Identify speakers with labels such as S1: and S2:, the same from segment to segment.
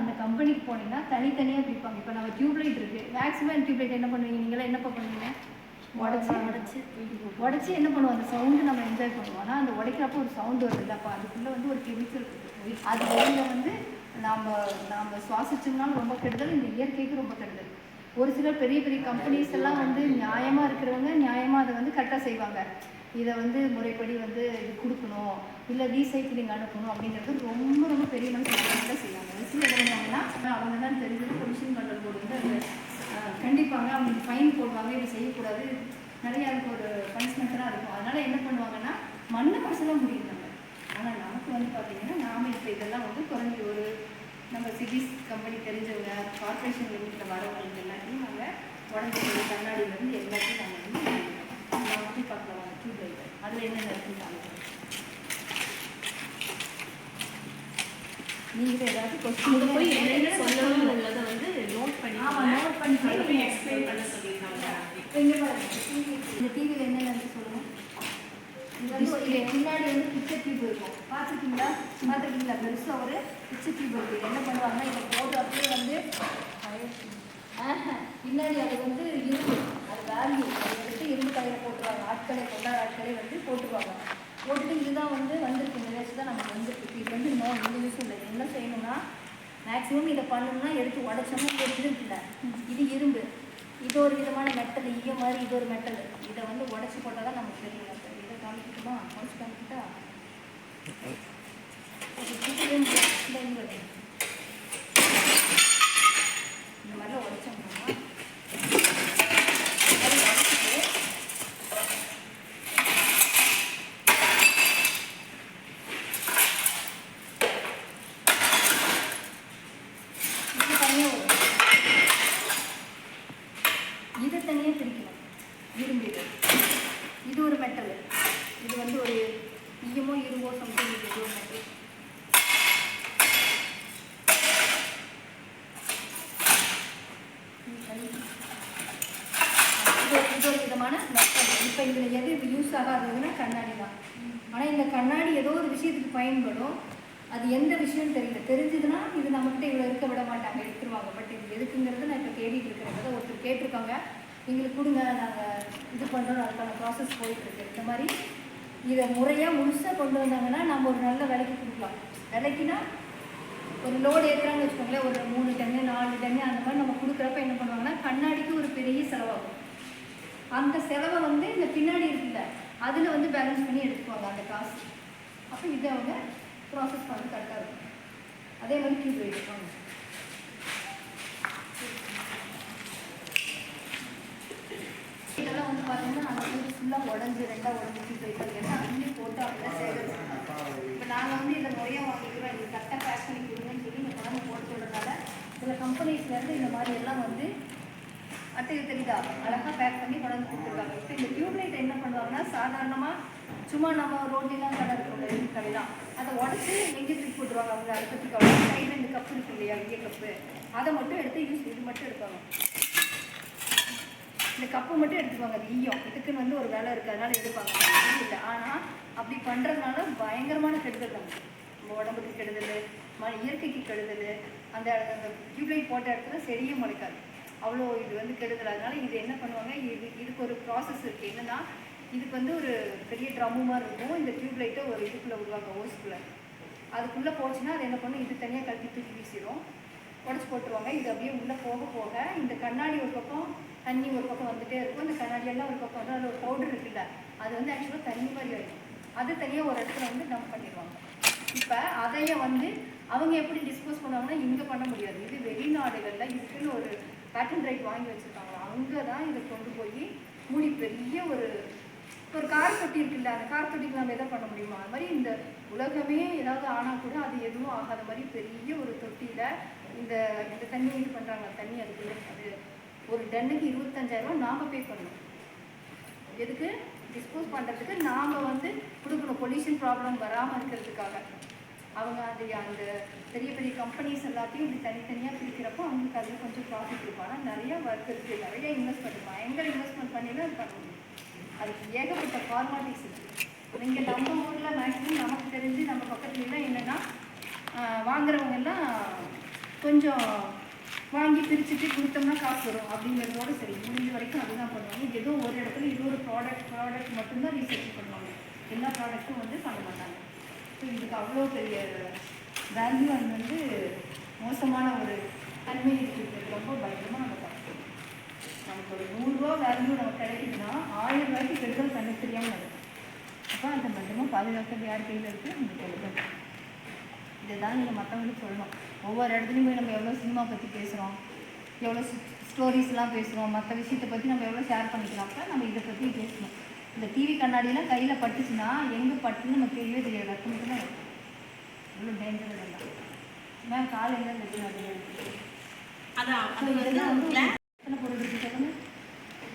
S1: அந்த கம்பெனிக்கு போனீங்கன்னா தனித்தனியாக பிரிப்பாங்க இப்போ நம்ம டியூப்லைட் இருக்குது மேக்ஸிமம் டியூப்லைட் என்ன பண்ணுவீங்க? நீங்களாம் என்னப்பா பண்ணுவீங்க? உடச்சி
S2: உடச்சி.
S1: உடச்சி என்ன பண்ணுவோம்? அந்த சவுண்டு நம்ம என்ஜாய் பண்ணுவோம். ஆனால் அந்த உடைக்கிறப்போ ஒரு சவுண்டு வருது அப்போ அதுக்குள்ளே வந்து ஒரு கெமிக்கல் அது வெளியில் வந்து நாம் நாம் சுவாசிச்சோம்னாலும் ரொம்ப கெடுதல். இந்த இயற்கைக்கு ரொம்ப கெடுதல். ஒரு சிலர் பெரிய பெரிய கம்பெனிஸ் எல்லாம் வந்து நியாயமாக இருக்கிறவங்க நியாயமாக அதை வந்து கரெக்டாக செய்வாங்க. இதை வந்து முறைப்படி வந்து இது கொடுக்கணும். இல்லை ரீசைக்கிளிங் அனுப்பணும் அப்படிங்கிறது ரொம்ப ரொம்ப பெரிய மனுஷங்க செய்வாங்க ஒரு சிலர் அவங்க தான் தெரிஞ்சது பொல்யூஷன் கண்ட்ரோல் போர்டு வந்து அது கண்டிப்பாங்க அவங்களுக்கு ஃபைன் போடுவாங்க இது செய்யக்கூடாது. நிறைய அதுக்கு ஒரு பனிஷ்மெண்ட்லாம் இருக்கும். அதனால் என்ன பண்ணுவாங்கன்னா மண்ணை பரிசெல்லாம் முடியுறாங்க ஆனால் நமக்கு வந்து பார்த்திங்கன்னா நாம் இப்போ இதெல்லாம் வந்து குறைஞ்சி ஒரு நம்ம சிட்டிஸ் கம்பெனி தெரிஞ்சவங்க கார்பரேஷன் லிமிட்டில் வரவங்களுக்கு எல்லாத்தையும் நாங்கள் உடம்பு கண்ணாடியிலேருந்து எல்லாத்தையும் நாங்கள் வந்து வந்து பார்க்கலாம். டியூப் லைட் அதில் என்னென்ன இருக்குன்னு நீங்கள் ஏதாவது கொஸ்டின்
S2: போய் என்னென்ன சொல்லணும் உள்ளதை வந்து நோட் பண்ணி
S1: ஆமா, note பண்ணி
S2: எக்ஸ்பிளைன் பண்ண சொல்லியிருக்காங்க.
S1: இந்த டிவியில் என்னென்னு சொல்லுங்க. இது வந்து ஒரு- இது முன்னாடி வந்து பிக்சர் டியூப் இருக்கும். பார்த்துருக்கீங்களா? பார்த்துருக்கீங்களா? பெருசாக ஒரு பிக்சர் டியூப் இருக்கு. என்ன பண்ணுவாங்கன்னா இதை போட்டு அப்படியே வந்து பின்னாடி அது வந்து இரும்பு அது வேல்யூ அதை எடுத்து இரும்பு கடையில் போட்டுருவாங்க ஆட்களை கொண்டாட ஆட்களை வந்து போட்டுருவாங்க போட்டுட்டு இதுதான் வந்து வந்திருக்கு. இந்த வச்சு தான் நமக்கு வந்திருக்கு. இது வந்து நோ இந்த விஷயம் இல்லை. என்ன செய்யணும்னா மேக்ஸிமம் இதை பண்ணணும்னா எடுத்து உடச்சோம்னா இது இல்லை இருக்குல்ல. இது இரும்பு. இது ஒரு விதமான மெட்டல். ஈய மாதிரி இது ஒரு மெட்டல். இதை வந்து உடச்சி போட்டால் தான் நமக்கு தெரியும். இதை காமிக்கட்டுமா? உடச்சி காமிக்கிட்டா அது சுத்திலே இந்த இங்க இருக்கு. இந்த மாதிரிலாம் உடச்சோம்னா அது உடச்சிட்டு இது தனியாக வரும் இதை தனியாக பிரிக்கணும் இரும்பு இது இது ஒரு மெட்டல் இது வந்து ஒரு ஈயமோ இரும்போ சம்திங் இது ஒரு மெட்டல் இது ஒரு விதமான மெட்டல் இப்போ இதில் எது யூஸ் ஆகாததுன்னா கண்ணாடி தான். ஆனால் இந்த கண்ணாடி ஏதோ ஒரு விஷயத்துக்கு பயன்படும். அது எந்த விஷயம்னு தெரியல. தெரிஞ்சதுன்னா இது நம்மகிட்ட இவ்வளோ இருக்க விட மாட்டாங்க எடுத்துருவாங்க. பட் இது எதுக்குங்கிறது நான் இப்போ தேடிட்டு இருக்கிறேன். ஒருத்தர் கேட்டிருக்காங்க. எங்களுக்கு கொடுங்க நாங்கள் இது பண்ணுறோம் அதுக்கான ப்ராசஸ் போயிட்டுருக்கு. இந்த மாதிரி இதை முறையாக முழுசாக கொண்டு வந்தாங்கன்னா நம்ம ஒரு நல்ல விலைக்கு கொடுக்கலாம். விலைக்குனா ஒரு லோடு ஏற்றுறாங்கன்னு வச்சுக்கோங்களேன் ஒரு மூணு டன்னு நாலு டன்னு அந்த மாதிரி நம்ம கொடுக்குறப்ப என்ன பண்ணுவாங்கன்னா கண்ணாடிக்கு ஒரு பெரிய செலவாகும். அந்த செலவை வந்து இந்த பின்னாடி இருக்குல்ல அதில் வந்து பேலன்ஸ் பண்ணி எடுத்துக்குவாங்க அந்த காசு. அப்போ இதை அவங்க ப்ராசஸ் பண்ணி கரெக்டாக இருக்கும். அதே மாதிரி டியூப் எடுப்பாங்க இதெல்லாம் வந்து பார்த்தீங்கன்னா அந்த வந்து ஃபுல்லாக உடஞ்சி ரெண்டாக உடஞ்சி போயிட்டு வைக்கிறது ஏன்னா போட்டு அப்படியே சேகரிச்சு இப்போ நாங்கள் வந்து இதை முறையாக வாங்கிக்கிறோம். எங்களுக்கு கரெக்டாக பேக் பண்ணி கொடுங்கன்னு சொல்லி இந்த குழம்பு போட்டு சொல்கிறதுனால சில கம்பெனிஸ்லேருந்து இந்த மாதிரி எல்லாம் வந்து அட்டை தெரியுதா? அழகாக பேக் பண்ணி கொண்டாந்து கொடுத்துருக்காங்க. இப்போ இந்த டியூப்லைட் என்ன பண்ணுவாங்கன்னா சாதாரணமாக சும்மா நம்ம ரோட்லாம் கடை இருக்கிறோம் கடைலாம். அதை உடச்சி எங்கே திருப்பி போட்டுருவாங்க. அவங்க அடுத்ததுக்கு பற்றி கவலை கையில் இந்த கப்பு இருக்கு இல்லையா? இங்கே கப்பு அதை மட்டும் எடுத்து யூஸ் இது மட்டும் எடுப்பாங்க. இந்த கப்பை மட்டும் எடுத்துப்பாங்க அது ஈயம் இதுக்குன்னு வந்து ஒரு வேலை இருக்குது எடுப்பாங்க. இல்லை ஆனால் அப்படி பண்ணுறதுனால பயங்கரமான கெடுதல் நமக்கு நம்ம உடம்புக்கு கெடுதல் ம இயற்கைக்கு கெடுதல் அந்த அந்த டியூப்லைட் போட்ட இடத்துல செடியே முளைக்காது. அவ்வளோ இது வந்து கெடுதல். அதனால இது என்ன பண்ணுவாங்க இது இதுக்கு ஒரு ப்ராசஸ் இருக்குது என்னன்னா இதுக்கு வந்து ஒரு பெரிய ட்ரம்மு மாதிரி இருக்கும். இந்த டியூப்லைட்டை ஒரு இதுக்குள்ளே விடுவாங்க ஓஸ்குள்ளே அதுக்குள்ளே போச்சுன்னா அது என்ன பண்ணும் இது தனியாக கழட்டி தூக்கி வீசிடும் உடச்சி போட்டுருவாங்க. இது அப்படியே உள்ளே போக போக இந்த கண்ணாடி ஒரு பக்கம் தண்ணி ஒரு பக்கம் வந்துட்டே இருக்கும். இந்த கண்ணாடியெல்லாம் ஒரு பக்கம் வந்து அதில் ஒரு பவுடர் இருக்குல்ல அது வந்து ஆக்சுவலாக தண்ணி மாதிரி ஆகிடும் அது தனியாக ஒரு இடத்துல வந்து டம்ப் பண்ணிடுவாங்க. இப்போ அதையே வந்து அவங்க எப்படி டிஸ்போஸ் பண்ணுவாங்கன்னா இங்கே பண்ண முடியாது. இது வெளிநாடுகளில் இதுக்குன்னு ஒரு பேட்டன் ரைட் வாங்கி வச்சுருக்காங்க அங்கே தான் இதை கொண்டு போய் மூடி பெரிய ஒரு ஒரு கார் தொட்டி இருக்குல்ல அந்த கார் தொட்டிக்கு நம்ம எதை பண்ண முடியுமா அது மாதிரி இந்த உலகமே ஏதாவது ஆனால் கூட அது எதுவும் ஆகாத மாதிரி பெரிய ஒரு தொட்டியில் இந்த இந்த தண்ணி இது பண்ணுறாங்க தண்ணி அதுக்குள்ளே அது ஒரு டன்னுக்கு இருபத்தஞ்சாயிரரூவா நாம் பே பண்ணணும் எதுக்கு? டிஸ்போஸ் பண்ணுறதுக்கு நாம் வந்து கொடுக்கணும். பொல்யூஷன் ப்ராப்ளம் வராமல் இருக்கிறதுக்காக. அவங்க அது அந்த பெரிய பெரிய கம்பெனிஸ் எல்லாத்தையும் இப்படி தனித்தனியாக பிரிக்கிறப்போ அவங்களுக்கு அதில் கொஞ்சம் ப்ராஃபிட் இருக்கும். ஆனால் நிறைய ஒர்க் இருக்குது நிறைய இன்வெஸ்ட்மெண்ட் பயங்கர இன்வெஸ்ட்மெண்ட் பண்ணி தான் பண்ண முடியும் அதுக்கு ஏகப்பட்ட ஃபார்மாலிட்டிஸ் இருக்குது இங்கே நம்ம ஊரில் மேக்ஸிமம் நமக்கு தெரிஞ்சு நம்ம பக்கத்துலலாம் என்னென்னா வாங்குறவங்க எல்லாம் கொஞ்சம் வாங்கி பிரிச்சுட்டு கொடுத்தோம்னா காசு வரும். அப்படிங்கிறதோட சரி முடிஞ்ச வரைக்கும் அதுதான் பண்ணுவாங்க. ஏதோ ஒரு இடத்துல இது ஒரு ப்ராடக்ட் ப்ராடக்ட் மட்டும்தான் ரீசர்ச் பண்ணுவாங்க. எல்லா ப்ராடக்ட்டும் வந்து பண்ண மாட்டாங்க. ஸோ இதுக்கு அவ்வளோ பெரிய வேல்யூ அது வந்து மோசமான ஒரு தன்மை இருக்கிறது ரொம்ப பயங்கரமாக நம்ம பார்க்கணும் நமக்கு ஒரு நூறுரூவா வேல்யூ நமக்கு கிடைக்குதுன்னா ஆயிரம் ரூபாய்க்கு கெடுதல் கண்ணு தெரியாமல் இருக்கும் அப்போ அந்த பத்திரமா பாதுகாக்கிறது யார் கையில் இருக்குது நம்ம இதை தான் நீங்கள் மற்றவங்களுக்கு சொல்லணும். ஒவ்வொரு இடத்துலையும் போய் நம்ம எவ்வளோ சினிமா பற்றி பேசுகிறோம் எவ்வளோ ஸ்டோரிஸ்லாம் பேசுகிறோம் மற்ற விஷயத்தை பற்றி நம்ம எவ்வளோ ஷேர் பண்ணிக்கலாம் அப்போ நம்ம இதை பற்றி பேசணும். இந்த டிவி கண்ணாடிலாம் கையில் பட்டுச்சுன்னா எங்கே பட்டுன்னு நமக்கு தெரியவே தெரியாது. ரத்தம் தான் இவ்வளோ டேஞ்சர் இதெல்லாம் மேம் கால் எங்கே
S2: அதான் அது வந்து
S1: எத்தனை பொருள் இருக்கு சொல்லுங்க?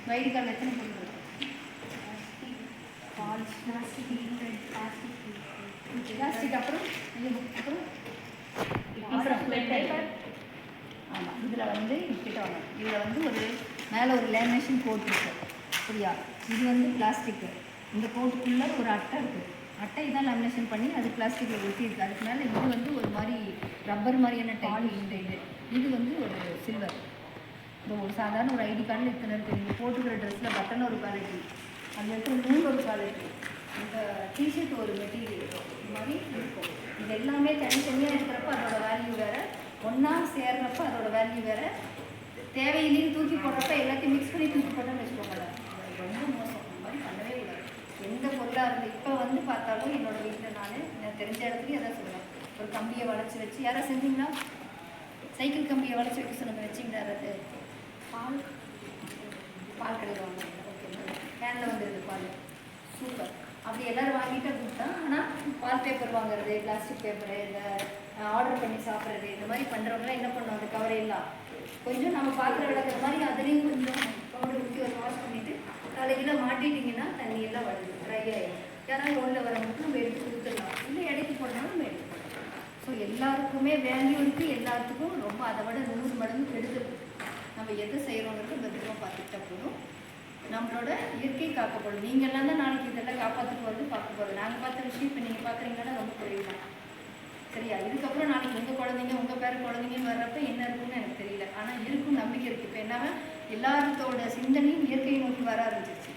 S1: வைட் கார்டில் எத்தனை பொருள் இருக்கு பால் பிளாஸ்டிக் அப்புறம் அப்புறம்?
S2: அப்புறம்.
S1: ஆமாம் இதில் வந்து கிட்ட வாங்க. இதில் வந்து ஒரு மேலே ஒரு லேமினேஷன் கோட் சரியா? இது வந்து பிளாஸ்டிக்கு இந்த கோட்டுக்குள்ளே ஒரு அட்டை இருக்குது அட்டை தான் லேமினேஷன் பண்ணி அது பிளாஸ்டிக்கில் ஒட்டி இருக்கு. அதுக்கு மேலே இது வந்து ஒரு மாதிரி ரப்பர் மாதிரியான டைப் இந்த இது. இது வந்து ஒரு சில்வர் இந்த ஒரு சாதாரண ஒரு ஐடி கார்டில் இத்தனை இருக்குது நீங்கள் போட்டுக்கிற ட்ரெஸ்ஸில் பட்டன் ஒரு குவாலிட்டி அதில் இருக்கிற நூல் ஒரு குவாலிட்டி இந்த டிஷர்ட் ஒரு மெட்டீரியல் இந்த மாதிரி இருக்கும். இது எல்லாமே தனித்தனியாக இருக்கிறப்ப அதோட வேல்யூ வேறு. ஒன்றா சேர்றப்ப அதோட வேல்யூ வேறு. தேவையில்லைன்னு தூக்கி போடுறப்ப எல்லாத்தையும் மிக்ஸ் பண்ணி தூக்கி போட்டோம்னு வச்சுக்கோங்களேன். அது ரொம்ப மோசம். இந்த மாதிரி பண்ணவே இல்லை எந்த பொருளாக இருந்து இப்போ வந்து பார்த்தாலும் என்னோடய வீட்டில் நான் எனக்கு தெரிஞ்ச இடத்துலையும் அதான் சொல்லுவேன் ஒரு கம்பியை வளைச்சி வச்சு யாராவது செஞ்சிங்கன்னா சைக்கிள் கம்பியை வளைச்சி வைக்க சொன்ன வச்சிங்களா அது பால்? பால் கடையில் வாங்குவாங்க. ஓகே. கேனில் வந்துடுது பால். சூப்பர். அப்படி எல்லாரும் வாங்கிட்டு கொடுத்தா ஆனால் பால் பேப்பர் வாங்குறது பிளாஸ்டிக் பேப்பரு இந்த ஆர்டர் பண்ணி சாப்பிட்றது இந்த மாதிரி பண்ணுறவங்களாம் என்ன பண்ணுவாங்க? கவரை எல்லாம். கொஞ்சம் நம்ம பார்க்குற விளக்குற மாதிரி அதுலேயும் கொஞ்சம் பவுடர் ஊற்றி ஒரு வாஷ் பண்ணிவிட்டு தலையில் மாட்டிட்டிங்கன்னா தண்ணி எல்லாம் வருது ட்ரை ஆகிடும் யாராவது ஒன்றில் வரவங்களுக்கு நம்ம எடுத்து கொடுத்துடலாம். இல்லை இடைக்கு போடணும் நம்ம எடுத்து ஸோ எல்லாருக்குமே வேல்யூ இருக்குது எல்லாத்துக்கும் ரொம்ப அதை விட நூறு மடங்கு கெடுதல். நம்ம எதை செய்கிறோங்கிறது பத்திரமா பார்த்துக்கிட்டா போதும். நம்மளோட இயற்கை காக்கப்படும். நீங்கள் எல்லாம் தான் நாளைக்கு இதெல்லாம் காப்பாற்றிட்டு வந்து பார்க்க போகிறோம் நாங்கள் பார்த்த விஷயம் இப்போ நீங்கள் பார்க்குறீங்கன்னா ரொம்ப குறைவு தான் சரியா? இதுக்கப்புறம் நாளைக்கு உங்கள் குழந்தைங்க உங்கள் பேர குழந்தைங்கன்னு வர்றப்ப என்ன இருக்கும்னு எனக்கு தெரியல. ஆனால் இருக்கும் நம்பிக்கை இருக்குது இப்போ என்னன்னா எல்லாத்தோட சிந்தனையும் இயற்கையை நோக்கி வர ஆரம்பிச்சிருச்சு.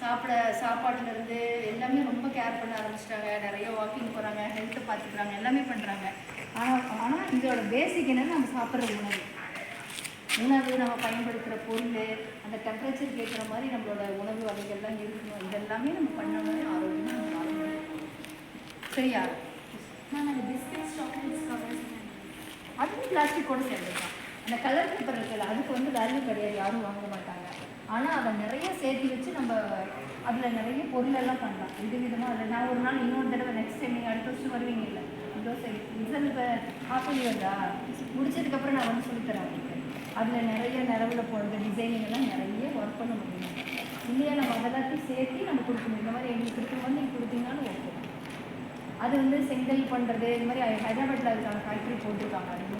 S1: சாப்பிட சாப்பாட்டுலேருந்து எல்லாமே ரொம்ப கேர் பண்ண ஆரம்பிச்சிட்டாங்க. நிறைய வாக்கிங் போகிறாங்க ஹெல்த்தை பார்த்துக்கிறாங்க எல்லாமே பண்ணுறாங்க ஆனால் ஆனால் இதோட பேசிக் என்னென்னு நம்ம சாப்பிட்ற உணவு. உணவு நம்ம பயன்படுத்துகிற பொருள் அந்த டெம்பரேச்சர் கேட்குற மாதிரி நம்மளோட உணவு வகைகள்லாம் இருக்கணும். இதெல்லாமே நம்ம பண்ணோம்னா ஆரோக்கியமாக நம்ம முடியும் சரியா?
S3: மேம் அந்த பிஸ்கெட்ஸ் சாக்லேட்ஸ் கவர்ஸ்
S1: அதுவும் பிளாஸ்டிக்கோட சேர்ந்துருக்கான். அந்த கலர் பேப்பர் இருக்குல்ல அதுக்கு வந்து வேல்யூ கிடையாது. யாரும் வாங்க மாட்டாங்க. ஆனால் அதை நிறைய சேர்த்து வச்சு நம்ம அதில் நிறைய பொருளெல்லாம் பண்ணலாம். வித விதமாக அதில் நான் ஒரு நாள் இன்னொரு தடவை நெக்ஸ்ட் டைம் நீங்கள் அடுத்த வருஷம் வருவீங்க இல்லை இதோ சரி ரிசல்ட் இப்போ ஹாஃப் வருதா முடிச்சதுக்கப்புறம் நான் வந்து சொல்லித்தரேன் உங்களுக்கு. அதில் நிறைய நிறவில் போடுற டிசைனிங் எல்லாம் நிறைய ஒர்க் பண்ண முடியும். இல்லையா நம்ம அதெல்லாத்தையும் சேர்த்து நம்ம கொடுக்கணும். இந்த மாதிரி எங்களுக்கு கொடுக்கும்போது நீங்கள் கொடுத்தீங்கன்னாலும் ஓகே அது வந்து செங்கல் பண்ணுறது இந்த மாதிரி ஹைதராபாத்தில் அதுக்கான ஃபேக்ட்ரி போட்டிருக்காங்க.